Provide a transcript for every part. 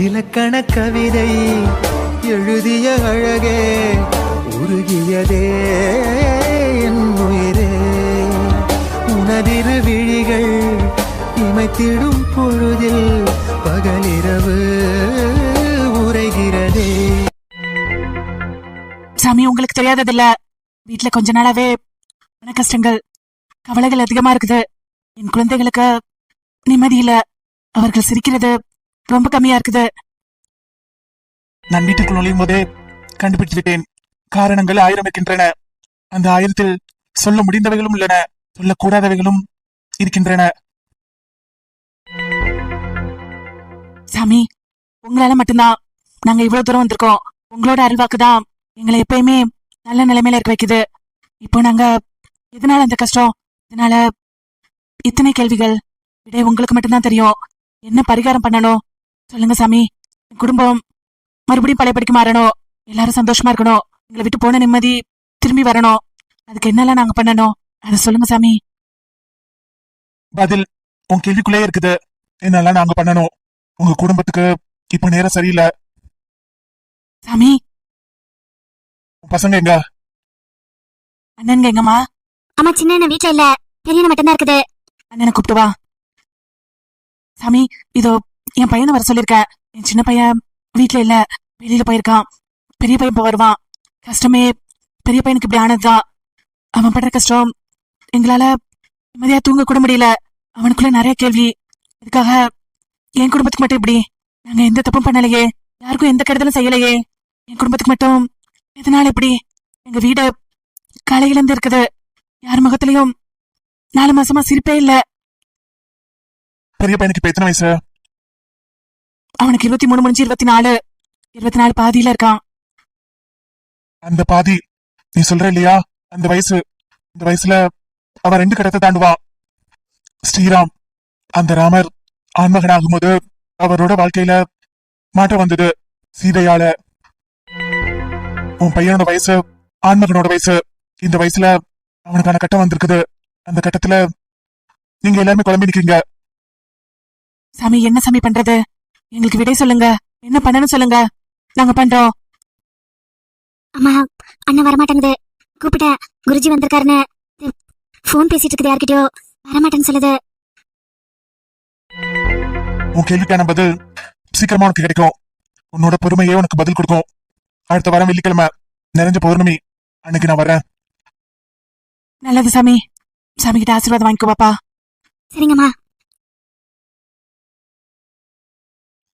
இலக்கண கவிதை எழுதிய அழகே உருகியதே என் உயிரே. உனதிரு விழிகள் இமைத்திடும் பொழுதில் பகலிரவு உரைகிறதே. சாமி உங்களுக்கு தெரியாததில்ல வீட்டுல கொஞ்ச நாளாவே மன கஷ்டங்கள் கவலைகள் அதிகமா இருக்குது. என் குழந்தைகளுக்கு நிம்மதியில அவர்கள் சிரிக்கிறது ரொம்ப கம்மியா இருக்குது. நான் வீட்டுக்குள் நுழையும் போதே கண்டுபிடித்து விட்டேன். காரணங்கள் ஆயிரம் இருக்கின்றன. அந்த ஆயிரத்தில் சொல்ல முடிந்தவைகளும் உள்ளன. சொல்லக்கூடாதவைகளும் இருக்கின்றன. சாமி உங்களால மட்டும்தான். நாங்க இவ்வளவு தூரம் வந்திருக்கோம். உங்களோட அருள்வாக்கு தான் எங்களை எப்பயுமே நல்ல நிலைமையில இருக்க வைக்குது. இப்போ நாங்க எதனால அந்த கஷ்டம்? இதனால இத்தனை கேள்விகள். விடை உங்களுக்கு மட்டும்தான் தெரியும். என்ன பரிகாரம் பண்ணணும்? சொல்லுங்க சாமி. குடும்பம் மறுபடியும் பழையபடிக்கு மாறணும். எல்லாரும் சந்தோஷமா இருக்கணும். எங்களை விட்டு போன நிம்மதி திரும்பி வரணும். அதுக்கு என்னெல்லாம் நாங்க பண்ணணும்? அதை சொல்லுங்க சாமி. பதில் உன் கேள்விக்குள்ளே இருக்குது. என்னெல்லாம் நாங்க பண்ணணும்? உங்க குடும்பத்துக்கு இப்ப நேரம் சரியில்லை. சாமி. உன் பசங்க எங்க? அண்ணனுங்க எங்கம்மா? அம்மா சின்ன அண்ணன் வீட்ல இல்ல. பெரியண்ண மட்டும்தான் இருக்குது. அண்ணனை கூப்பிட்டு வா. சாமி இதோ என் பையனை வர சொல்லிருக்கேன் என் சின்ன பையன் வீட்டில் இல்ல. வெளியில போயிருக்கான். பெரிய பையன் இப்போ வருவான். கஷ்டமே. பெரிய பையனுக்கு இப்படி ஆனதுதான். அவன் படுற கஷ்டம் எங்களால நிம்மதியா தூங்க கூட முடியல. அவனுக்குள்ள நிறைய கேள்வி. இதுக்காக என் குடும்பத்துக்கு மட்டும் இப்படி. நாங்க எந்த தப்பும் பண்ணலையே. யாருக்கும் எந்த கெடுதலும் செய்யலையே. என் குடும்பத்துக்கு மட்டும். எதனால் இப்படி? எங்க வீடு கலையிலேருந்து இருக்குது. யார் முகத்திலையும் நாலு மாசமா சிரிப்பே இல்லை. பெரிய பையனுக்கு இப்ப எத்தனை வயசு? அவனுக்கு இருபத்தி மூணு முடிஞ்சு இருபத்தி நாலு இருபத்தி நாலு பாதியில இருக்கான். அந்த பாதி நீ சொல்ற இல்லையா? அந்த வயசு இந்த வயசுல அவன் ரெண்டு கடத்தை தாண்டுவான் ஸ்ரீராம் அந்த ராமர் ஆண்மகன் ஆகும்போது அவரோட வாழ்க்கையில மாற்றம் வந்தது. சீதையால. உன் பையனோட வயசு ஆண்மகனோட வயசு இந்த வயசுல அவனுக்கான கட்டம் வந்திருக்குது. அந்த கட்டத்துல நீங்க எல்லாருமே குழம்பி நிக்கீங்க சாமி என்ன சாமி பண்றது? எங்களுக்கு விடை சொல்லுங்க. என்ன பண்ணணும் சொல்லுங்க. நாங்க பண்றோம். அம்மா அண்ணன் வரமாட்டேங்குது. கூப்பிட்ட குருஜி வந்திருக்காருன்னு ஃபோன் பேசிட்டு இருக்குது யார்கிட்டயோ. வரமாட்டேன்னு சொல்லுது. உன் கேள்விக்கான பதில் சீக்கிரமா உனக்கு கிடைக்கும். உன்னோட பொறுமையே உனக்கு பதில் கொடுக்கும். அடுத்த வாரம் வெள்ளிக்கிழமை நிறைஞ்ச பௌர்ணமி. அன்னைக்கு நான் வரேன். நல்லது சாமி. சாமி கிட்ட ஆசீர்வாதம் வாங்கிக்கோ பாப்பா. சரிங்கம்மா.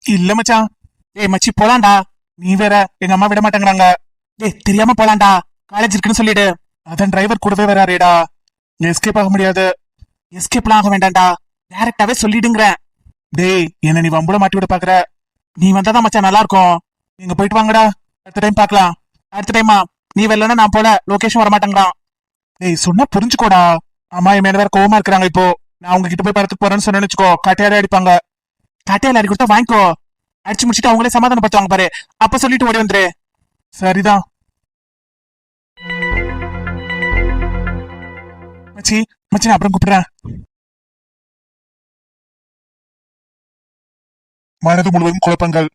இல்ல மச்சான். ஏய் மச்சி போலாண்டா நீ வேற எங்க அம்மா விட மாட்டேங்கிறாங்க. ஏய் தெரியாம போலாண்டா காலேஜ் இருக்குன்னு சொல்லிடு அதான் டிரைவர் கூடவே வராரேடா. எஸ்கேப் ஆக முடியாது. எஸ்கேப்லாம் ஆக வேண்டாம்டா. டேரக்டாவே சொல்லிடுங்கிறேன். டேய் என்ன நீ வம்புல மாட்டி விட பாக்குற. நீ வந்தாதான் மச்சான் நல்லா இருக்கும் நீங்க போயிட்டு வாங்கடா. அடுத்த டைம் பாக்கலாம் அடுத்த டைமா நீ வரலன்னா நான் போல. லொகேஷன் வர மாட்டேங்கிறான் டேய் சொன்னா புரிஞ்சுக்கோடா. அம்மா என் மேல வேற கோவமா இருக்கிறாங்க இப்போ. நான் உங்ககிட்ட போய் படத்துக்கு போறேன்னு சொன்னேன்னு வச்சுக்கோ. காட்டையாரே அடிப்பாங்க. காட்டையால அடி கொடுத்தா வாங்கிக்கோ. அடிச்சு முடிச்சுட்டு அவங்களே சமாதானப்படுத்துவாங்க பாரு. அப்ப சொல்லிட்டு ஓடி வந்துரு. சரிதான். மச்சி மச்சி நான் அப்புறம் கூப்பிடுறேன். மனது முழுவதும் குழப்பங்கள்.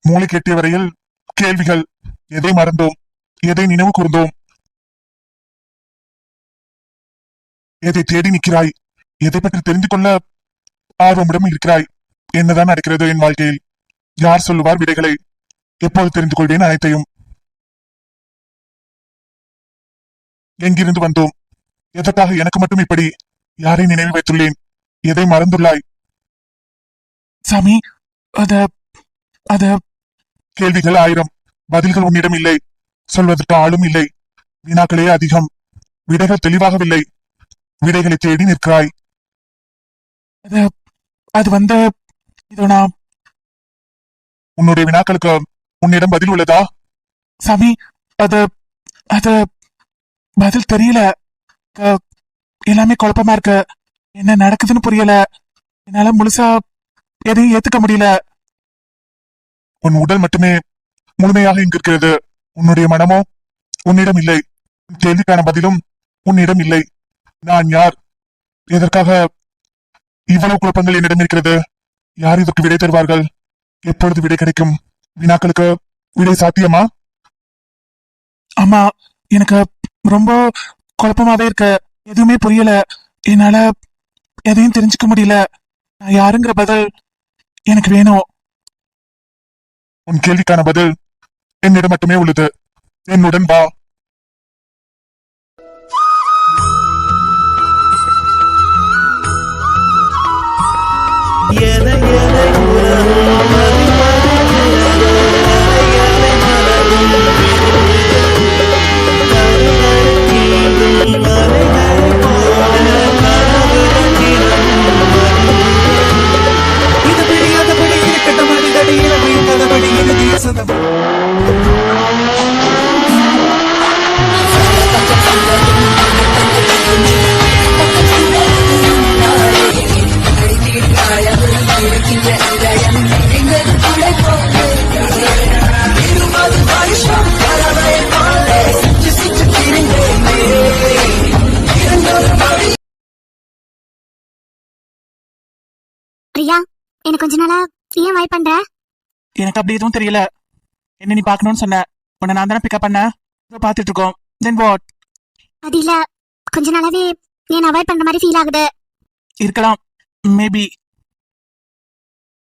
மூளை கெட்டிய வரையில் கேள்விகள். எதை மறந்தோம்? எதை நினைவு கூர்ந்தோம்? எதை தேடி நிற்கிறாய்? எதை பற்றி தெரிந்து கொள்ள ஆர்வமுடன் இருக்கிறாய்? என்னதான் நடக்கிறதோ என் வாழ்க்கையில்? யார் சொல்லுவார் விடைகளை? எப்போது தெரிந்து கொள்வேன் அனைத்தையும். எங்கிருந்து வந்தோம்? எதற்காக எனக்கு மட்டும் இப்படி யாரை நினைவு வைத்துள்ளேன்? எதை மறந்துள்ளாய்? சாமி அத அத. கேள்விகள் ஆயிரம். பதில்கள் உன்னிடம் இல்லை. சொல்வதற்கு ஆளும் இல்லை. வினாக்களே அதிகம். விடைகள் தெளிவாகவில்லை. விடைகளை தேடி நிற்கிறாய். அது அது வந்து இதோ நான் உன்னுடைய வினாக்களுக்கு உன்னிடம் பதில் உள்ளதா? சாமி அது அது பதில் தெரியல. எல்லாமே குழப்பமா இருக்கு. என்ன நடக்குதுன்னு புரியல. என்னால முழுசா எதையும் ஏத்துக்க முடியல. உன் உடல் மட்டுமே முழுமையாக இங்கு இருக்கிறது உன்னுடைய மனமோ உன்னிடம் இல்லை. கேள்விக்கான பதிலும் உன்னிடம் இல்லை. நான் யார்? எதற்காக இவ்வளவு குழப்பங்கள் என்னிடம் இருக்கிறது? யார் இதற்கு விடை தருவார்கள்? எப்பொழுது விடை கிடைக்கும்? வினாக்களுக்கு விடை சாத்தியமா? ஆமா எனக்கு ரொம்ப குழப்பமாவே இருக்கு. எதுவுமே புரியல. என்னால எதையும் தெரிஞ்சுக்க முடியல. நான் யாருங்கிற பதில் எனக்கு வேணும். உன் கேள்விக்கான பதில் என்னிடம் மட்டுமே உள்ளது. என்னுடன் வா. எனக்கு கொஞ்ச நாளா ஏன் வாய் பண்ற? எனக்கு அப்படி எதுவும் தெரியல. என்ன நீ பார்க்கணும்னு சொன்ன. உன்னை நான் தானே பிக்கப் பண்ண இதோ பார்த்துட்டு இருக்கோம். தென் வாட் அது இல்ல. கொஞ்ச நாளாவே நீ அவாய்ட் பண்ற மாதிரி ஃபீல் ஆகுது. இருக்கலாம். மேபி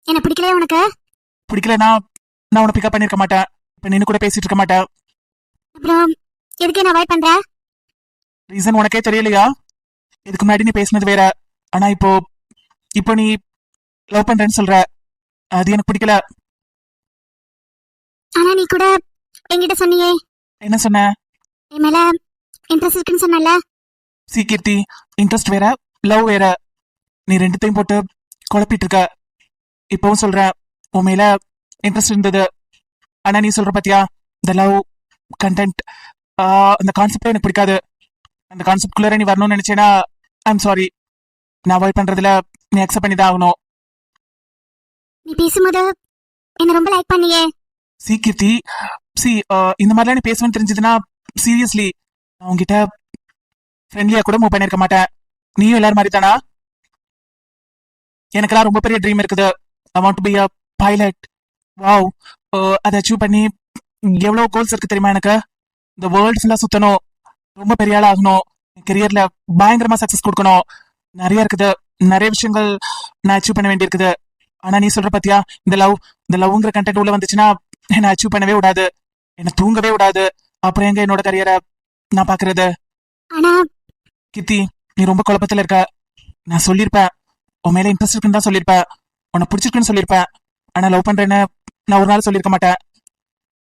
என்ன பிடிக்கலையா உனக்கு? பிடிக்கலனா நான் உன்னை பிக்கப் பண்ணிருக்க மாட்டேன். இப்ப நின்னு கூட பேசிட்டு இருக்க மாட்டேன். அப்புறம் எதுக்கு என்ன அவாய்ட் பண்ற? ரீசன் உனக்கே தெரியலையா? இதுக்கு முன்னாடி நீ பேசினது வேற. ஆனா இப்போ இப்போ நீ லவ் பண்றேன்னு சொல்ற. அது எனக்கு பிடிக்கல. ஆனா நீ கூட என்கிட்ட சொன்னியே. என்ன சொன்ன? என் மேல இன்ட்ரெஸ்ட் இருக்குன்னு சொன்னல சி கீர்த்தி இன்ட்ரெஸ்ட் வேற லவ் வேற. நீ ரெண்டுத்தையும் போட்டு குழப்பிட்டு இருக்க. இப்பவும் சொல்ற உன் மேல இன்ட்ரெஸ்ட் இருந்தது. ஆனா நீ சொல்ற பாத்தியா இந்த லவ் கண்டென்ட் அந்த கான்செப்டே எனக்கு பிடிக்காது. அந்த கான்செப்ட்குள்ளார நீ வரணும்னு நினைச்சேன்னா ஐம் சாரி நான் அவாய்ட் பண்றதுல நீ அக்செப்ட் பண்ணி தான் ஆகணும். நீ பேசும்போது என்ன ரொம்ப லைக் பண்ணியே சி கீர்த்தி. சி இந்த மாதிரிலாம் நீ பேசுவேன்னு தெரிஞ்சதுன்னா சீரியஸ்லி நான் உங்ககிட்ட ஃப்ரெண்ட்லியா கூட மூவ் பண்ணிருக்க மாட்டேன். நீயும் எல்லாரும் மாதிரி தானா எனக்கெல்லாம் ரொம்ப பெரிய ட்ரீம் இருக்குது. I want to be a pilot wow அதை அச்சீவ் பண்ணி எவ்வளோ கோல்ஸ் இருக்கு தெரியுமா எனக்கு? இந்த வேர்ல்டு ஃபுல்லாக சுத்தணும். ரொம்ப பெரிய ஆள் ஆகணும். கெரியர்ல பயங்கரமா சக்சஸ் கொடுக்கணும். நிறைய இருக்குது. நிறைய விஷயங்கள் நான் அச்சீவ் பண்ண வேண்டியிருக்குது. ஆனா நீ சொல்ற பாத்தியா இந்த லவ் இந்த லவ்ங்கிற கண்டென்ட் உள்ள வந்துச்சுன்னா என்ன அச்சீவ் பண்ணவே விடாது. என்ன தூங்கவே விடாது. அப்புறம் எங்க என்னோட கரியரை நான் பாக்குறது? கித்தி நீ ரொம்ப குழப்பத்துல இருக்க. நான் சொல்லியிருப்பேன் உன் மேல இன்ட்ரெஸ்ட் இருக்குன்னு தான் சொல்லியிருப்பேன் உன்னை பிடிச்சிருக்குன்னு சொல்லியிருப்பேன் ஆனா லவ் பண்றேன்னு நான் ஒரு நாள் சொல்லியிருக்க மாட்டேன்.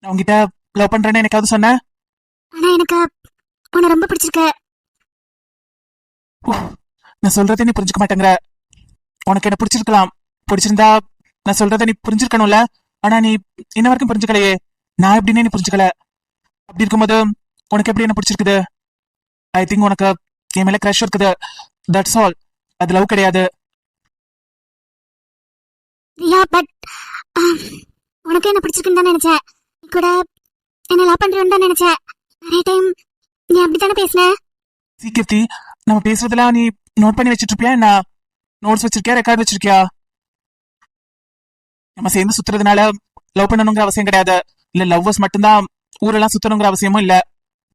நான் உங்ககிட்ட லவ் பண்றேன்னு எனக்காவது சொன்னேன்? ஆனா எனக்கு உன்னை ரொம்ப பிடிச்சிருக்கு. நான் சொல்றதை நீ புரிஞ்சுக்க மாட்டேங்கிற. உனக்கு என்ன பிடிச்சிருக்கலாம்? பிடிச்சிருந்தா நான் சொல்றதை நீ புரிஞ்சிருக்கணும்ல? ஆனா நீ இன்ன வரைக்கும் புரிஞ்சுக்கலையே. நான் எப்படின்னு நீ புரிஞ்சுக்கல? அப்படி இருக்கும்போது உனக்கு எப்படி என்ன பிடிச்சிருக்குது? ஐ திங்க் உனக்கு என் மேல க்ரஷ் இருக்குது. தட்ஸ் ஆல் அது லவ் கிடையாது. ரியா பட் உனக்கு என்ன பிடிச்சிருக்குன்னு தான் நினைச்சேன். நீ கூட என்ன லவ் பண்றேன்னு தான் நினைச்சேன். நிறைய டைம் நீ அப்படித்தானே பேசுன? சீக்கிரத்தி நம்ம பேசுறதெல்லாம் நீ நோட் பண்ணி வச்சிட்டு இருப்பியா? என்ன? நோட்ஸ் வச்சிருக்கியா? ரெக்கார்ட் வச்சிருக்கியா? நம்ம சேர்ந்து சுத்துறதுனால லவ் பண்ணணுங்கிற அவசியம் கிடையாது. இல்ல லவ்வர்ஸ் மட்டும்தான் ஊரெல்லாம் சுத்தணுங்கிற அவசியமும் இல்ல.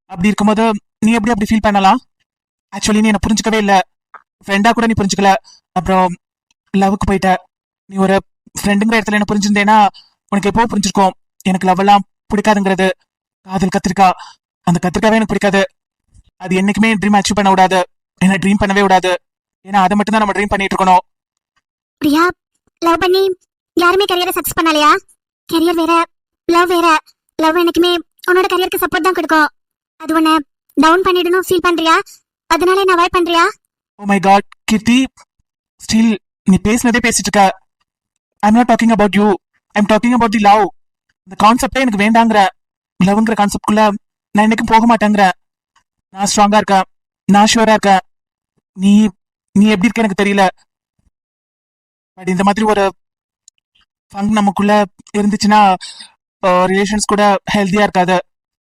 அப்படி இருக்கும்போது நீ எப்படி அப்படி ஃபீல் பண்ணலாம்? ஆக்சுவலி நீ என்ன புரிஞ்சுக்கவே இல்ல. ஃப்ரெண்டா கூட நீ புரிஞ்சுக்கல. அப்புறம் லவ்க்கு போயிட்ட. நீ ஒரு ஃப்ரெண்டுங்கிற இடத்துல என்ன புரிஞ்சிருந்தேன்னா உனக்கு எப்போ புரிஞ்சிருக்கும்? எனக்கு லவ் எல்லாம் பிடிக்காதுங்கிறது. காதல் கத்திரிக்கா. அந்த கத்திரிக்காவே எனக்கு பிடிக்காது. அது என்னைக்குமே ட்ரீம் அச்சீவ் பண்ண விடாது. என்ன ட்ரீம் பண்ணவே விடாது. ஏன்னா அதை மட்டும் தான் நம்ம ட்ரீம் பண்ணிட்டு இருக்கணும். பிரியா லவ் பண்ணி யாருமே கரியரை சக்சஸ் பண்ணலையா? கரியர் வேற லவ் வேற. லவ் எனக்குமே உன்னோட கரியருக்கு சப்போர்ட் தான் கொடுக்கும். அது உன்னை டவுன் பண்ணிடணும் ஃபீல் பண்றியா? அதனால என்ன அவாய்ட் பண்றியா? Oh my god Keerthi still நீ பேசினதே பேசிட்டு இருக்க. I'm not talking about you I'm talking about the love இந்த கான்செப்டே எனக்கு வேண்டாங்கிற. லவ்ங்கிற கான்செப்ட்குள்ள நான் என்னைக்கும் போக மாட்டேங்கிற. நான் ஸ்ட்ராங்கா இருக்கேன் நான் ஷுவரா இருக்கேன் நீ நீ எப்படி இருக்க எனக்கு தெரியல. பட் இந்த மாதிரி ஒரு ஃபங்க் நமக்குள்ள இருந்துச்சுன்னா ரிலேஷன்ஸ் கூட ஹெல்த்தியா இருக்காது.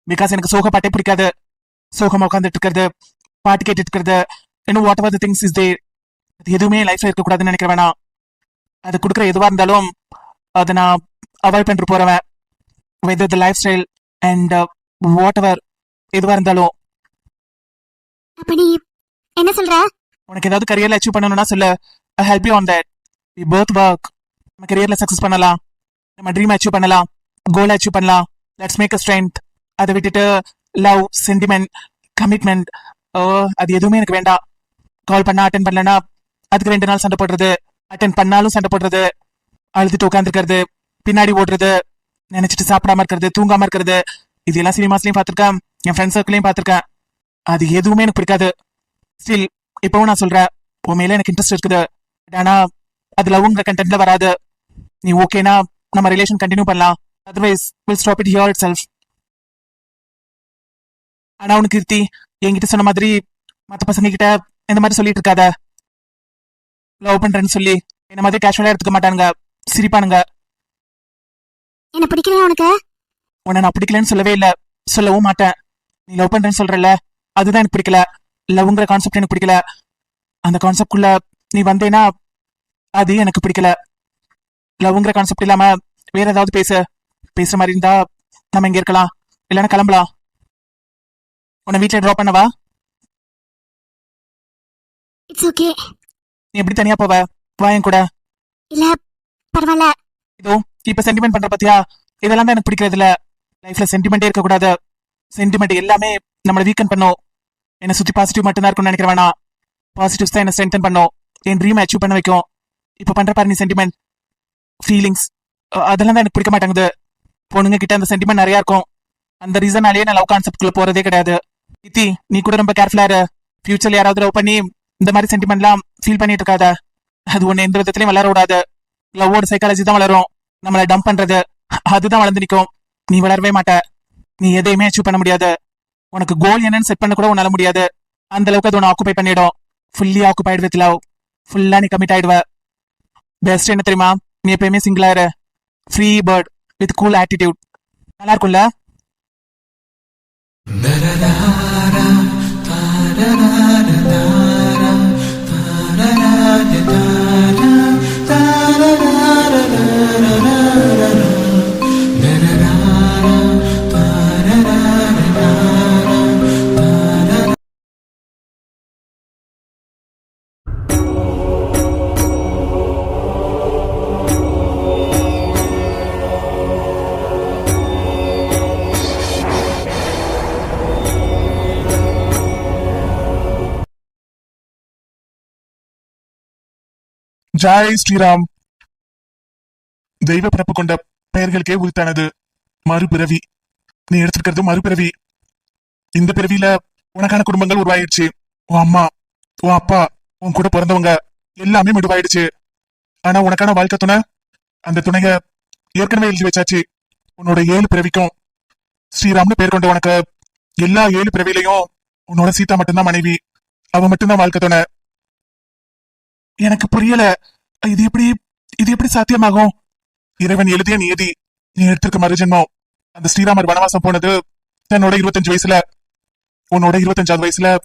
பிகாஸ் எனக்கு சோக பாட்டே பிடிக்காது. சோகமா உட்காந்துட்டு இருக்கிறது பாட்டு கேட்டுட்டு இருக்கிறது இன்னும் whatever things is they அது எதுவுமே லைஃப்ல இருக்கக்கூடாதுன்னு நினைக்கிற வேணாம். அது கொடுக்குற எதுவா இருந்தாலும் அதை நான் அவாய்ட் பண்ணிட்டு போறவன். Whether the life style and whatever எதுவா இருந்தாலும். என்ன சொல்ற? உனக்கு ஏதாவது கரியர்ல அச்சீவ் பண்ணணும்னா சொல்லு. I help you on that we both work நம்ம கரியர்ல சக்சஸ் பண்ணலாம். நம்ம ட்ரீம் அச்சீவ் பண்ணலாம். கோல் அச்சீவ் பண்ணலாம். லெட்ஸ் மேக் அ ஸ்ட்ரென்த் அதை விட்டுட்டு லவ் சென்டிமெண்ட் கமிட்மெண்ட் அது எதுவுமே எனக்கு வேண்டாம். கால் பண்ணா அட்டன் பண்ணலனா அதுக்கு ரெண்டு நாள் சண்டை போடுறது. அட்டன் பண்ணாலும் சண்டை போடுறது. அழுதுட்டு உட்காந்துருக்கிறது பின்னாடி ஓடுறது. நினைச்சிட்டு சாப்பிடாம இருக்கிறது. தூங்காம இருக்கிறது. இது எல்லாம் சினிமாஸ்லயும் பார்த்துருக்கேன். என் ஃப்ரெண்ட்ஸ் சர்க்கிளையும் பார்த்துருக்கேன். அது எதுவுமே எனக்கு பிடிக்காது. ஸ்டில் இப்பவும் நான் சொல்றேன். உண்மையில எனக்கு இன்ட்ரெஸ்ட் இருக்குது. ஆனா அது லவ்ங்கிற கண்டென்ட்ல வராது. நீ ஓகேனா நம்ம ரிலேஷன் கண்டினியூ பண்ணலாம். Otherwise will stop it here itself ஆனா உனக்கு கீர்த்தி என்கிட்ட சொன்ன மாதிரி மத்த பசங்க கிட்ட இந்த மாதிரி சொல்லிட்டு இருக்காத. லவ் பண்றேன்னு சொல்லி என்ன மாதிரி கேஷுவலா எடுத்துக்க மாட்டானுங்க. சிரிப்பானுங்க. என்ன பிடிக்கலையா உனக்கு? உன்னை நான் பிடிக்கலன்னு சொல்லவே இல்ல. சொல்லவும் மாட்டேன். நீ லவ் பண்றேன்னு சொல்றல அதுதான் எனக்கு பிடிக்கல. லவ்ங்கிற கான்செப்ட் எனக்கு பிடிக்கல. அந்த கான்செப்ட்குள்ள நீ வந்தேனா அது எனக்கு பிடிக்கல. லவ்ங்கிற கான்செப்ட் இல்லாம வேற ஏதாவது பேசு பேசுற மாதிரி இருந்தா நம்ம இங்க இருக்கலாம். இல்லைன்னா கிளம்பலாம். உன்னை வீட்டுல ட்ராப் பண்ணவா? இட்ஸ் ஓகே நீ எப்படி தனியா போவ? வா என் கூட. இல்ல பரவாயில்ல. இதோ இப்ப சென்டிமெண்ட் பண்ற பத்தியா? இதெல்லாம் தான் எனக்கு பிடிக்கிறது இல்ல லைஃப்ல சென்டிமெண்டே இருக்க கூடாது சென்டிமெண்ட் எல்லாமே நம்மள வீக்கன் பண்ணும். என்ன சுத்தி பாசிட்டிவ் மட்டும் தான் இருக்கும்னு நினைக்கிறேன் பாசிட்டிவ்ஸ் தான் என்ன ஸ்ட்ரென்தன் பண்ணும். என் ட்ரீம் அச்சீவ் பண்ண வைக்கும். இப்ப பண்ற பாரு நீ சென்டிமெண்ட் ஃபீலிங்ஸ் அதெல்லாம் தான் எனக்கு பிடிக்க மாட்டேங்குது. பொண்ணுங்க கிட்ட அந்த சென்டிமெண்ட் நிறையா இருக்கும். அந்த ரீசனாலேயே நான் லவ் கான்செப்ட்குள்ள போறதே கிடையாது. இத்தி நீ கூட ரொம்ப கேர்ஃபுல்லா இரு. ஃபியூச்சர்ல யாராவது லவ் பண்ணி இந்த மாதிரி சென்டிமெண்ட்லாம் ஃபீல் பண்ணிட்டு இருக்காத. அது ஒன்று எந்த விதத்துலையும் வளர விடாது. லவ்வோட சைக்காலஜி தான் வளரும். நம்மளை டம்ப் பண்றது. அதுதான் வளர்ந்து நிற்கும் நீ வளரவே மாட்ட. நீ எதையுமே அச்சீவ் பண்ண முடியாது. உனக்கு கோல் என்னன்னு செட் பண்ண கூட உன்னால முடியாது. அந்த அளவுக்கு அது உன்னை ஆக்குபை பண்ணிடும். ஃபுல்லி ஆக்குபைடு வித் லவ் ஃபுல்லா நீ கமிட் ஆயிடுவ. பெஸ்ட் என்ன தெரியுமா? நீ எப்பயுமே சிங்கிளாக இரு. Free bird with cool attitude நல்லா இருக்கும்ல? ஜாய் ஸ்ரீராம். தெய்வ பிறப்பு கொண்ட பெயர்களுக்கே உரித்தானது மறுபிறவி. நீ எடுத்திருக்கிறது மறுபிறவி. இந்த பிறவியில உனக்கான குடும்பங்கள் உருவாயிடுச்சு. உன் அம்மா உன் அப்பா உன் கூட பிறந்தவங்க எல்லாமே முடிவாயிடுச்சு. ஆனா உனக்கான வாழ்க்கை துணை அந்த துணைய ஏற்கனவே எழுதி வச்சாச்சு. உன்னோட ஏழு பிறவிக்கும் ஸ்ரீராம்னு பேர் கொண்ட உனக்கு எல்லா ஏழு பிறவிலையும் உன்னோட சீதா மட்டும்தான் மனைவி. அவ மட்டும்தான் வாழ்க்கை துணை. எனக்கு புரியல. இது எப்படி இது எப்படி சாத்தியமாகும்? இறைவன் எழுதிய நியதி நீ எடுத்திருக்க மறுஜென்மம் அந்த ஸ்ரீராமர் வனவாசம் போனது தன்னோட இருபத்தஞ்சு வயசுல. உன்னோட இருபத்தஞ்சாவது வயசுல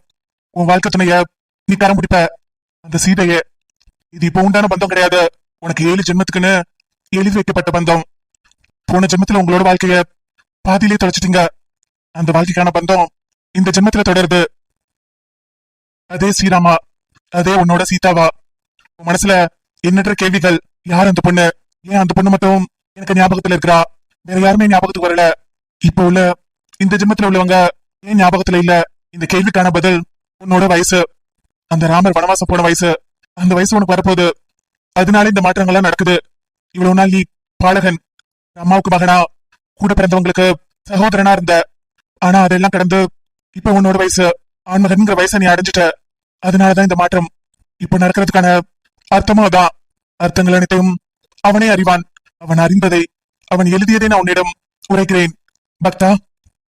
உன் வாழ்க்கை துணைய நீ கரம் பிடிப்ப அந்த சீதைய இது இப்ப உண்டான பந்தம் கிடையாது. உனக்கு ஏழு ஜென்மத்துக்குன்னு எழுதி வைக்கப்பட்ட பந்தம். போன ஜென்மத்துல உங்களோட வாழ்க்கைய பாதியிலே தொலைச்சிட்டீங்க. அந்த வாழ்க்கைக்கான பந்தம் இந்த ஜென்மத்துல தொடருது. அதே ஸ்ரீராமா அதே உன்னோட சீதாவா. உன் மனசுல எண்ணற்ற கேள்விகள்? யார் அந்த பொண்ணு? ஏன் அந்த பொண்ணு மட்டும் எனக்கு ஞாபகத்துல இருக்கிறா? வேற யாருமே ஞாபகத்துக்கு வரல. இப்ப உள்ள இந்த ஜிம்மத்துல உள்ளவங்க ஏன் ஞாபகத்துல இல்ல? இந்த கேள்விக்கான பதில் உன்னோட வயசு. அந்த ராமர் வனவாசம் போன வயசு. அந்த வயசு உனக்கு வரப்போகுது. அதனால இந்த மாற்றங்கள்லாம் நடக்குது. இவ்வளவு நாள் நீ பாலகன் அம்மாவுக்கு மகனா? கூட பிறந்தவங்களுக்கு சகோதரனா இருந்த. ஆனா அதெல்லாம் கடந்து இப்ப உன்னோட வயசு. ஆண்மகன்கிற வயசை நீ அடைஞ்சிட்ட. அதனாலதான் இந்த மாற்றம். இப்ப நடக்கிறதுக்கான அர்த்தமும் அதான். அர்த்தங்கள் அனைத்தையும் அவனே அறிவான். அவன் அறிந்ததை அவன் எழுதியதை நான் உன்னிடம் உரைக்கிறேன். பக்தா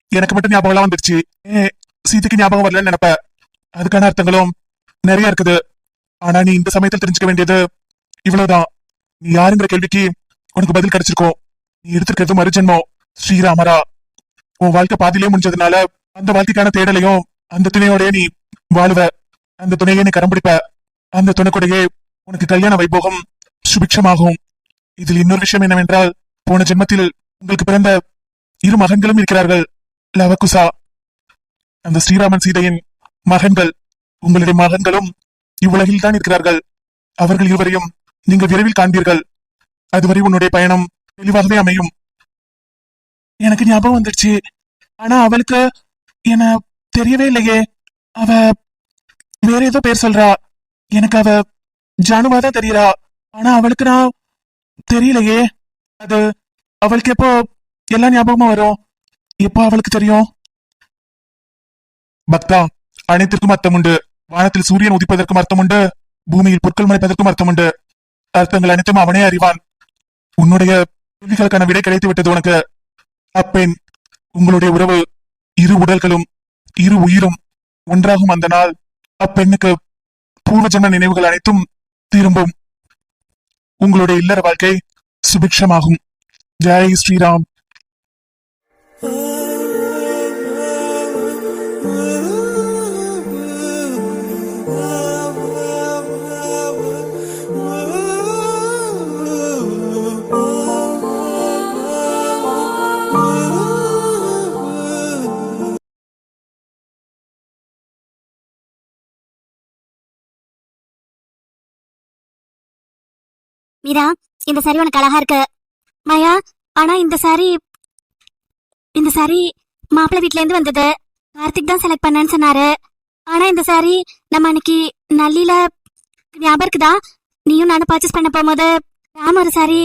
எனக்கு மட்டும் ஞாபகம் எல்லாம் வந்துருச்சு. ஏ சீதைக்கு ஞாபகம் வரலன்னு நினைப்ப. அதுக்கான அர்த்தங்களும் நிறைய இருக்குது. ஆனா நீ இந்த சமயத்தில் தெரிஞ்சுக்க வேண்டியது இவ்வளவுதான். நீ யாருங்கிற கேள்விக்கு உனக்கு பதில் கிடைச்சிருக்கோம் நீ எடுத்திருக்கிறது மறுஜென்மம் ஸ்ரீராமரா? உன் வாழ்க்கை பாதியிலே முடிஞ்சதுனால அந்த வாழ்க்கைக்கான தேடலையும் அந்த துணையோடய நீ வாழுவ. அந்த துணையை நீ கரம் பிடிப்ப. அந்த துணைக்கூடையே உனக்கு கல்யாண வைபோகம் சுபிக்ஷமாகும். இதில் இன்னொரு விஷயம் என்னவென்றால் போன ஜென்மத்தில் உங்களுக்கு பிறந்த இரு மகன்களும் இருக்கிறார்கள். லவகுசா. அந்த ஸ்ரீராமன் சீதையின் மகன்கள் உங்களுடைய மகன்களும் இவ்வுலகில் தான் இருக்கிறார்கள். அவர்கள் இருவரையும் நீங்க விரைவில் காண்பீர்கள். அதுவரை உன்னுடைய பயணம் தெளிவாகவே அமையும். எனக்கு ஞாபகம் வந்துடுச்சு. ஆனா அவளுக்கு என்ன தெரியவே இல்லையே. அவ வேற ஏதோ பேர் சொல்றா. எனக்கு அவ ஜானுவா தான் தெரியறா. ஆனா அவளுக்கு நான் தெரியலையே. அது அவளுக்கு எப்போ எல்லா ஞாபகமா வரும்? எப்போ அவளுக்கு தெரியும்? பக்தா அனைத்திற்கும் அர்த்தம் உண்டு. வானத்தில் சூரியன் உதிப்பதற்கும் அர்த்தம் உண்டு. பூமியில் புற்கள் மறைப்பதற்கும் அர்த்தம் உண்டு. அர்த்தங்கள் அனைத்தும் அவனே அறிவான். உன்னுடைய கேள்விகளுக்கான விடை கிடைத்து விட்டது உனக்கு. அப்பெண் உங்களுடைய உறவு இரு உடல்களும் இரு உயிரும் ஒன்றாகும் அந்த நாள். அப்பெண்ணுக்கு பூர்வஜன்ம நினைவுகள் அனைத்தும் திரும்பும். உங்களுடைய இல்லற வாழ்க்கை சுபிக்ஷமாகும். ஜெய் ஸ்ரீராம். மீரா இந்த சாரி உனக்கு அழகா இருக்கு. மாயா ஆனா இந்த சாரி இந்த சாரி மாப்பிள்ளை வீட்ல இருந்து வந்தது. கார்த்திக் தான் செலக்ட் பண்ணேன்னு சொன்னாரு. ஆனா இந்த சாரி நம்ம அன்னைக்கு நல்லில ஞாபகம் இருக்குதா? நீயும் நானும் பர்ச்சேஸ் பண்ண போகும்போது ராம் ஒரு சாரி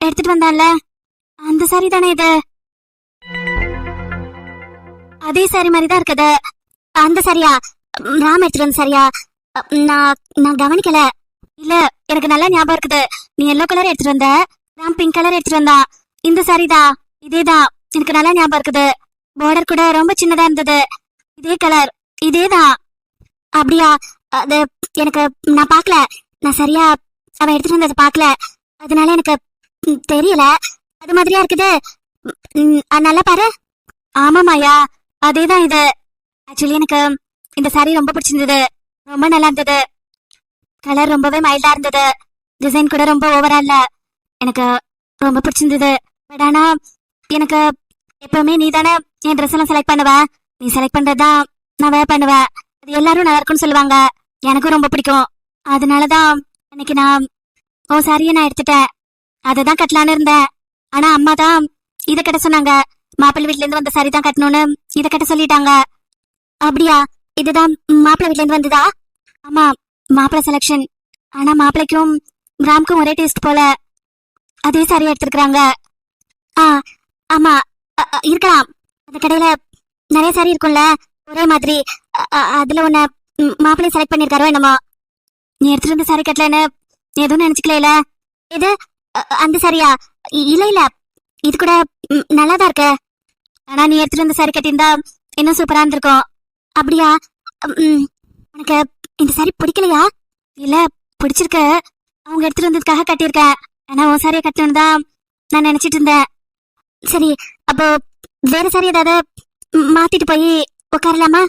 எடுத்துட்டு வந்தான்ல. அந்த சாரி தானே இது? அதே சாரி மாதிரி தான் இருக்குது. அந்த சாரியா ராம் எடுத்துட்டு வந்த சாரியா நான் நான் கவனிக்கல. இல்ல எனக்கு நல்லா ஞாபகம் இருக்குது. நீ எல்லோ கலர் எடுத்துட்டு வந்த நான் பிங்க் கலர் எடுத்துட்டு வந்தா. இந்த சாரிதா தான் இதேதான். எனக்கு நல்லா ஞாபகம் இருக்குது. பார்டர் கூட ரொம்ப சின்னதா இருந்தது. இதே கலர் இதேதான். அப்படியா? அது எனக்கு நான் பார்க்கல. நான் சரியா அவ எடுத்துட்டு வந்ததை பார்க்கல. அதனால எனக்கு தெரியல. அது மாதிரியா இருக்குது? நல்லா பாரு. ஆமாமாயா அதேதான் இது. ஆக்சுவலி எனக்கு இந்த சாரி ரொம்ப பிடிச்சிருந்தது. ரொம்ப நல்லா இருந்தது. கலர் ரொம்பவே மைல்டா இருந்தது. டிசைன் கூட ரொம்ப ஓவரா இல்ல எனக்கு ரொம்ப பிடிச்சிருந்தது. பட் ஆனா எனக்கு எப்பவுமே நீ தானே என் ட்ரெஸ் எல்லாம் செலக்ட் பண்ணுவ. நீ செலக்ட் பண்றதுதான் நான் வேற பண்ணுவேன். அது எல்லாரும் நல்லா இருக்கும்னு சொல்லுவாங்க. எனக்கும் ரொம்ப பிடிக்கும். அதனாலதான் இன்னைக்கு நான் ஓ சாரியை நான் எடுத்துட்டேன். அதை தான் கட்டலான்னு இருந்தேன். ஆனா அம்மா தான் இதை கட்ட சொன்னாங்க. மாப்பிள்ளை வீட்ல இருந்து வந்த சாரி தான் கட்டணும்னு இதை கட்ட சொல்லிட்டாங்க. அப்படியா? இதுதான் மாப்பிள்ளை வீட்ல இருந்து வந்ததா? ஆமா. மாப்பிள்ள செலெக்ஷன் ஆனா மாப்பிளைக்கும் ராம்க்கும் ஒரே டேஸ்ட் போல அதே சாரியா எடுத்திருக்கிறாங்க. ஆ ஆமா இருக்கலாம். அந்த கடையில நிறைய சாரி இருக்கும்ல ஒரே மாதிரி. அதுல உன்னை மாப்பிள்ளை செலக்ட் பண்ணிருக்காரோ என்னமோ. நீ எடுத்துட்டு வந்த சாரி கட்டலன்னு எதுவும் நினைச்சுக்கல இது அந்த சாரியா இ- இல்ல இல்ல. இது கூட நல்லா தான் இருக்கு. ஆனா நீ எடுத்துட்டு வந்த சாரி கட்டியிருந்தா இன்னும் சூப்பரா இருந்திருக்கும். அப்படியா? உனக்கு இந்த சாரி பிடிக்கலையா? இல்ல பிடிச்சிருக்கு. அவங்க எடுத்துட்டு வந்ததுக்காக கட்டியிருக்கேன். ஆனா உன் சாரியை கட்டணும் தான் நான் நினைச்சிட்டு இருந்தேன். சரி அப்போ வேற சாரி ஏதாவது மாத்திட்டு போய் உட்காரலாமா?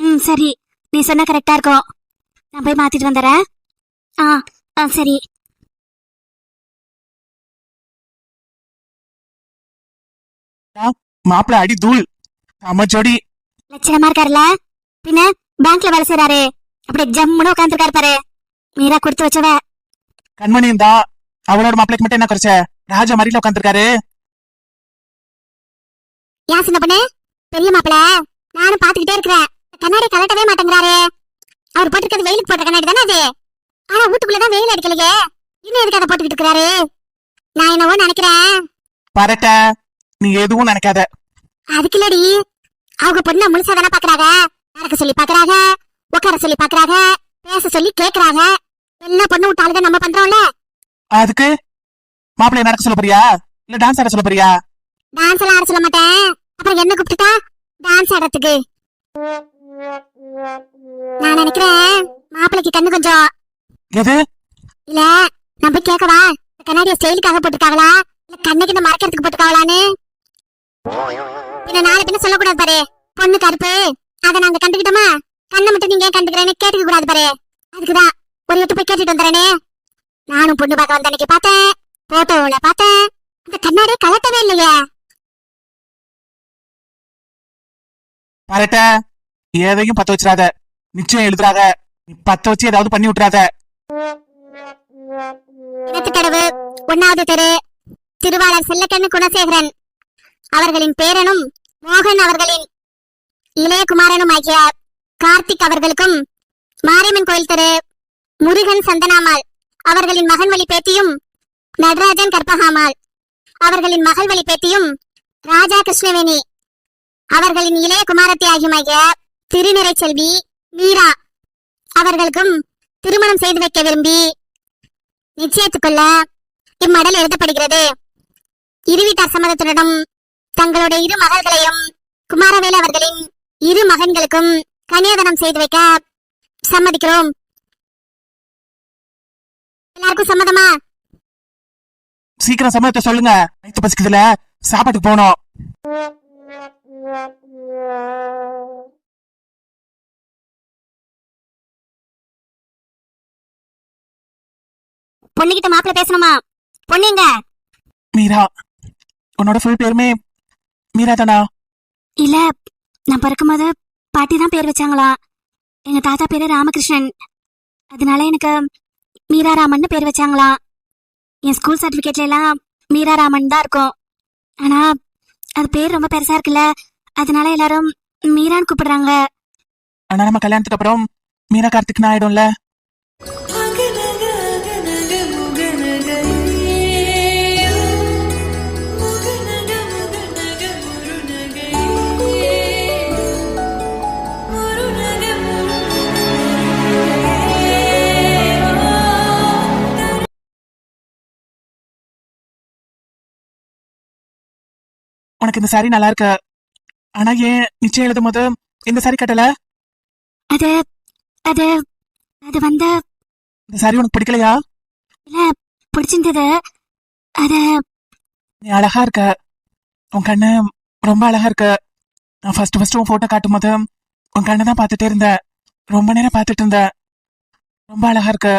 ம் சரி. நீ சொன்னா கரெக்டா இருக்கும். நான் போய் மாத்திட்டு வந்துடுறேன். ஆ ஆ சரி. மாப்பிள்ள அடி தூள். அம்மா ஜோடி. லட்சணமா இருக்காருல்ல. பின்ன பேங்க்ல வேலை செய்யறாரு அப்படியே ஜம்முன்னு உட்காந்துருக்காரு பாரு. மீரா கொடுத்து வச்சவ. கண்மணி இருந்தா அவளோட மாப்பிளைக்கு மட்டும் என்ன குறைச்ச? ராஜா மாதிரில உட்காந்துருக்காரு ஏன் சின்ன பொண்ணு? பெரிய மாப்பிள. நானும் பாத்துக்கிட்டே இருக்கிறேன். கண்ணாடி கலட்டவே மாட்டேங்கிறாரு. அவர் போட்டிருக்கிறது வெயிலுக்கு போட்ட கண்ணாடி தானே அது? ஆனா வீட்டுக்குள்ளதான் வெயில் அடிக்கலையே. இன்னும் எதுக்கு அதை போட்டுக்கிட்டு இருக்கிறாரு? நான் என்னவோ நினைக்கிறேன். பரட்ட. நீ எதுவும் நினைக்காத. அதுக்கு இல்லடி. அவங்க பொண்ணை முழுசா தானே பாக்குறாங்க. நடக்க சொல்லி பாக்குறாங்க. உட்கார சொல்லி பாக்குறாங்க பேச சொல்லி கேக்குறாங்க. என்ன பொண்ணு விட்டாளுங்க நம்ம பண்றோம்ல? அதுக்கு? மாப்பிளைய நடக்க சொல்ல போறியா? இல்ல டான்ஸ் ஆட சொல்ல போறியா? டான்ஸ் எல்லாம் ஆட சொல்ல மாட்டேன். அப்புறம் என்ன கூப்பிட்டுட்டா? டான்ஸ் ஆடுறதுக்கு. நான் நினைக்கிறேன் மாப்பிளைக்கு கண்ணு கொஞ்சம் எது? இல்ல கேட்கவா இந்த கண்ணாடிய ஸ்டைலுக்காக போட்டுருக்காங்களா? இல்ல கண்ணுக்கு மறைக்கிறதுக்கு போட்டுருக்காங்களான்னு? பின்ன நாளை பின்ன சொல்லக்கூடாது பாரு. பொண்ணு கருப்பு. அதை நாங்க கண்டுக்கிட்டோமா? மட்டும் நீங்க கண்டுக்கிறேன்னு கேட்டுக்க கூடாது பாரு. அதுக்குதான் ஒரு எட்டு போய் கேட்டுட்டு வந்துறேனே நானும் பொண்ணு பார்க்க வந்த அன்னைக்கு பார்த்தேன். போட்டோல பார்த்தேன். அந்த கண்ணாடியை கலட்டவே இல்லையே. பரட்ட எதையும் பத்த வச்சிடாத. நிச்சயம் எழுதுறாத. நீ பத்த வச்சு ஏதாவது பண்ணி விட்டுறாத. கடவு ஒன்னாவது தெரு திருவாளர் செல்லக்கண்ணு குணசேகரன். அவர்களின் பேரனும் மோகன் அவர்களின் இளையகுமாரனும் ஆகிய கார்த்திக் அவர்களுக்கும் மாரியம்மன் கோயில் தெரு முருகன் சந்தனாமாள் அவர்களின் மகன் வழி பேத்தியும் நடராஜன் கற்பகாமாள் அவர்களின் மகள் வழி பேத்தியும் ராஜா கிருஷ்ணவேணி அவர்களின் இளைய குமாரத்தி ஆகியமாகிய திருநிறை செல்வி மீரா அவர்களுக்கும் திருமணம் செய்து வைக்க விரும்பி நிச்சயத்துக்குள்ள இம்மடல் எழுதப்படுகிறது. இருவிட்டார் சம்மதத்துடன் தங்களுடைய இரு மகள்களையும் குமாரவேலு அவர்களின் இரு மகன்களுக்கும் கன்னியாதானம் செய்து வைக்க சம்மதிக்கிறோம். எல்லாருக்கும் சம்மதமா? சீக்கிரம் சம்மதத்தை சொல்லுங்க. வயிற்று பசிக்குதுல சாப்பாட்டுக்கு போகணும். பொண்ணுகிட்ட மாப்பிள்ள பேசணுமா? பொண்ணுங்க மீரா. உன்னோட ஃபுல் பேருமே மீரா தானா இல்ல நான் பிறக்கும்போது பாட்டி தான் பேர் வச்சாங்களா? எங்க தாத்தா பேரு ராமகிருஷ்ணன். அதனால எனக்கு மீராராமன் பேர் வச்சாங்களா? என் ஸ்கூல் சர்டிபிகேட்ல எல்லாம் மீராராமன் தான் இருக்கும். ஆனா அது பேர் ரொம்ப பெருசா இருக்குல்ல. அதனால எல்லாரும் மீரான்னு கூப்பிடுறாங்க. ஆனா நம்ம கல்யாணத்துக்கு அப்புறம் மீரா கார்த்திக் ஆயிடும்ல? உனக்கு இந்த சாரி நல்லா இருக்கு. ஆனா ஏன் நிச்சயம் எழுதும் போது இந்த சாரி கட்டல? அது அது அது வந்து இந்த சாரி உனக்கு பிடிக்கலையா? இல்ல பிடிச்சிருந்தது. அது நீ அழகா இருக்க. உன் கண்ணு ரொம்ப அழகா இருக்கு. நான் ஃபர்ஸ்ட் ஃபர்ஸ்ட் உன் போட்டோ காட்டும் போது உன் கண்ணை தான் பார்த்துட்டே இருந்தேன். ரொம்ப நேரம் பார்த்துட்டு இருந்தேன். ரொம்ப அழகா இருக்கு.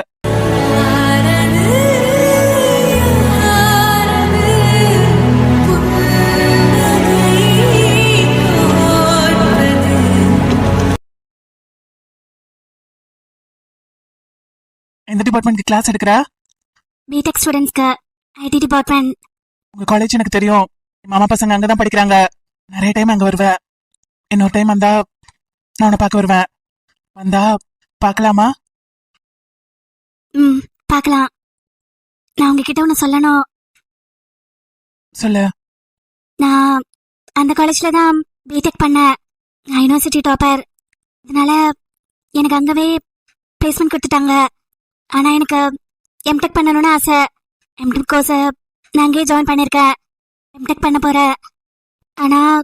எந்த டிபார்ட்மெண்ட்க்கு கிளாஸ் எடுக்கிற? பிடெக் ஸ்டூடெண்ட்ஸ்க்கு ஐடி டிபார்ட்மெண்ட் உங்க காலேஜ் எனக்கு தெரியும். என் மாமா பசங்க அங்கதான் படிக்கிறாங்க. நிறைய டைம் அங்க வருவேன் இன்னொரு டைம் வந்தா நான் உன்னை பார்க்க வருவேன். வந்தா பார்க்கலாமா? ம் பார்க்கலாம். நான் உங்ககிட்ட ஒன்று சொல்லணும். சொல்லு. நான் அந்த காலேஜில் தான் பிடெக் பண்ணேன். நான் யூனிவர்சிட்டி டாப்பர் அதனால எனக்கு அங்கவே பிளேஸ்மெண்ட் கொடுத்துட்டாங்க. ஆனால் எனக்கு எம்டெக் பண்ணணும்னு ஆசை. எம்டெக் கோர்ஸை நான் அங்கேயே ஜாயின் பண்ணியிருக்கேன் எம்டெக் பண்ண போகிறேன் ஆனால்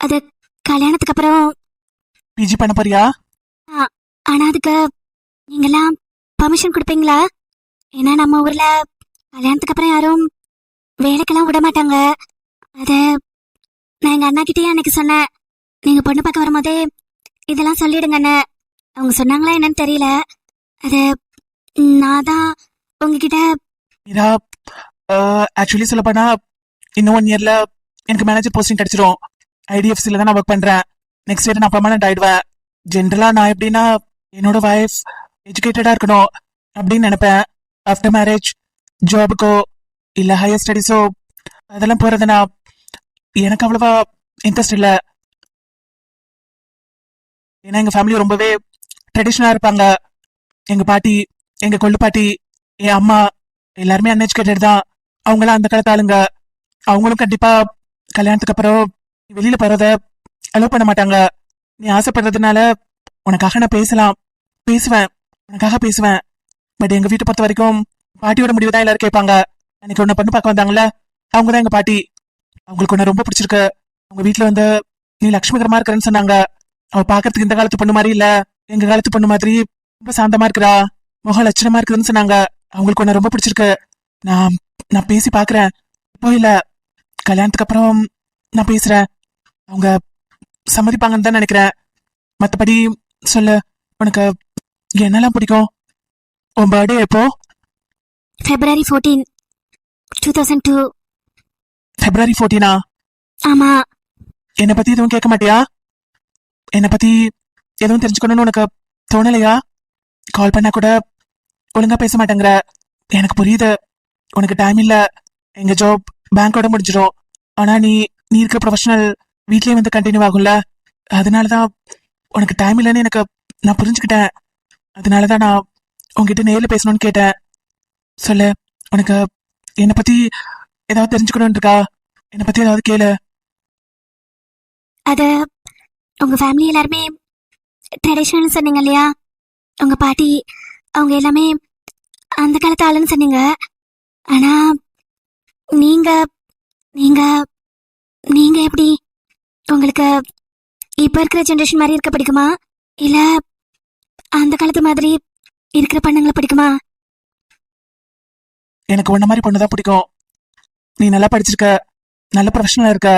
அது கல்யாணத்துக்கு அப்புறம். பிஜி பண்ண போறியா? ஆனால் அதுக்கு நீங்களாம் பர்மிஷன் கொடுப்பீங்களா? ஏன்னா நம்ம ஊரில் கல்யாணத்துக்கு அப்புறம் யாரும் வேலைக்கெல்லாம் விட மாட்டாங்க. அதை நான் எங்கள் அண்ணா கிட்டேயே அன்னைக்கு சொன்னேன். நீங்கள் பொண்ணு பார்க்க வரும்போதே இதெல்லாம் சொல்லிடுங்கண்ணே அவங்க சொன்னாங்களா என்னன்னு தெரியல. அது நான் தான் உங்ககிட்ட மீரா ஆக்சுவலி சொல்ல போனா இன்னும் ஒன் இயர்ல எனக்கு மேனேஜர் போஸ்டிங் கிடைச்சிரும். ஐடிஎஃப்சில தான் நான் ஒர்க் பண்றேன். நெக்ஸ்ட் இயர் நான் பர்மனன்ட் ஆயிடுவேன். ஜென்ரலா நான் எப்படின்னா என்னோட வைஃப் எஜுகேட்டடா இருக்கணும் அப்படின்னு நினைப்பேன். ஆஃப்டர் மேரேஜ் ஜாபுக்கோ இல்ல ஹையர் ஸ்டடிஸோ அதெல்லாம் போறதுனா எனக்கு அவ்வளவா இன்ட்ரெஸ்ட் இல்லை. ஏன்னா எங்க ஃபேமிலி ரொம்பவே ட்ரெடிஷ்னலா இருப்பாங்க. எங்க பாட்டி எங்க கொள்ளு பாட்டி என் அம்மா எல்லாருமே அன்எஜுகேட்டட் தான். அவங்களாம் அந்த காலத்து ஆளுங்க அவங்களும் கண்டிப்பா கல்யாணத்துக்கு அப்புறம் வெளியில போறத அலோவ் பண்ண மாட்டாங்க. நீ ஆசைப்படுறதுனால உனக்காக நான் பேசலாம். பேசுவேன். உனக்காக பேசுவேன். பட் எங்க வீட்டை பொறுத்த வரைக்கும் பாட்டியோட முடிவு தான் எல்லாரும் கேட்பாங்க. அன்னைக்கு ஒன்று பண்ணு பார்க்க வந்தாங்கல்ல அவங்க தான் எங்க பாட்டி. அவங்களுக்கு உன்னை ரொம்ப பிடிச்சிருக்கு. அவங்க வீட்டில் வந்து நீ லட்சுமிகரமா இருக்கிறேன்னு சொன்னாங்க. அவள் பார்க்கறதுக்கு இந்த காலத்து பொண்ணு மாதிரி இல்லை. எங்க காலத்து பொண்ணு மாதிரி ரொம்ப சாந்தமா இருக்கிறா. முகம் லட்சணமா இருக்குதுன்னு சொன்னாங்க. அவங்களுக்கு உன்னை ரொம்ப பிடிச்சிருக்கு. நான் நான் பேசி பாக்குறேன். இப்போ இல்ல. கல்யாணத்துக்கு அப்புறம் நான் பேசுறேன். அவங்க சம்மதிப்பாங்கன்னு தான் நினைக்கிறேன். மத்தபடி சொல்லு. உனக்கு என்னெல்லாம் பிடிக்கும்? உன் பர்த்டே எப்போ? February fourteen two thousand two பிப்ரவரி ஃபோர்டீனா ஆமா. என்னை பத்தி எதுவும் கேட்க மாட்டியா? என்னை பத்தி எதுவும் தெரிஞ்சுக்கணும்னு உனக்கு தோணலையா? கால் பண்ணா கூட ஒழுங்கா பேச மாட்டேங்கிற. எனக்கு புரியுது. உனக்கு டைம் இல்ல. எங்க ஜாப் பேங்கோட முடிஞ்சிடும் ஆனா நீ நீ இருக்க ப்ரொஃபஷனல் வீட்லயே வந்து கண்டினியூ ஆகும்ல. அதனாலதான் உனக்கு டைம் இல்லைன்னு எனக்கு நான் புரிஞ்சுக்கிட்டேன். அதனாலதான் நான் உங்ககிட்ட நேர்ல பேசணும்னு கேட்டேன். சொல்லு உனக்கு என்னை பத்தி ஏதாவது தெரிஞ்சுக்கணும்னு இருக்கா? என்னை பத்தி ஏதாவது கேளு. அது உங்க ஃபேமிலி எல்லாருமே ட்ரெடிஷனல் சொன்னீங்க இல்லையா? உங்க பாட்டி அவங்க எல்லாமே அந்த காலத்து ஆளுன்னு சொன்னீங்க. ஆனா நீங்க நீங்க நீங்க எப்படி உங்களுக்கு இப்ப இருக்கிற ஜென்ரேஷன் மாதிரி இருக்க பிடிக்குமா? இல்ல அந்த காலத்து மாதிரி இருக்கிற பண்ணுங்களை பிடிக்குமா? எனக்கு ஒன்ன மாதிரி பொண்ணு தான் பிடிக்கும். நீ நல்லா படிச்சிருக்க நல்ல ப்ரொஃபஷனலாக இருக்க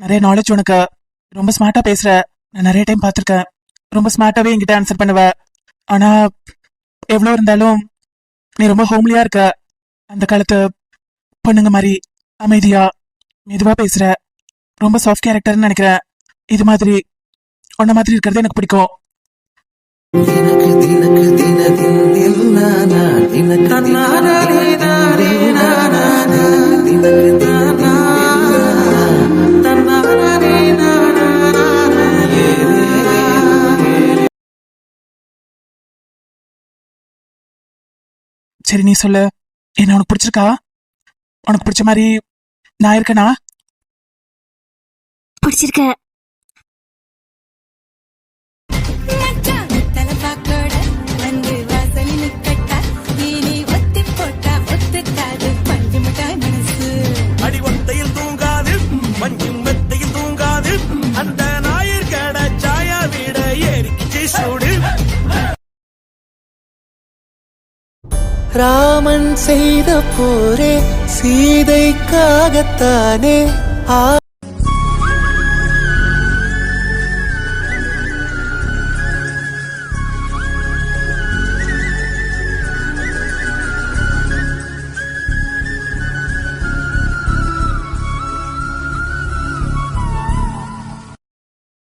நிறைய நாலேஜ் உனக்கு ரொம்ப ஸ்மார்ட்டாக பேசுகிற நான் நிறைய டைம் பார்த்துருக்கேன். ரொம்ப ஸ்மார்ட்டாகவே என்கிட்ட ஆன்சர் பண்ணுவேன் ஆனா எவ்வளோ இருந்தாலும் நீ ரொம்ப ஹோம்லியா இருக்க. அந்த காலத்து பொண்ணுங்க மாதிரி அமைதியா மெதுவாக பேசுற. ரொம்ப சாஃப்ட் கேரக்டர்னு நினைக்கிறேன். இது மாதிரி உன்ன மாதிரி இருக்கிறது எனக்கு பிடிக்கும். தினக்கு தினக்கு சரி நீ சொல்லு. என்ன உனக்கு பிடிச்சிருக்கா? உனக்கு பிடிச்ச மாதிரி நான் இருக்கேனா? பிடிச்சிருக்கு. அடி ஒத்தையில் தூங்காது மஞ்சும் மெத்தையில் தூங்காது அந்த ராமன் செய்த போரே சீதைக்காகத்தானே ஆ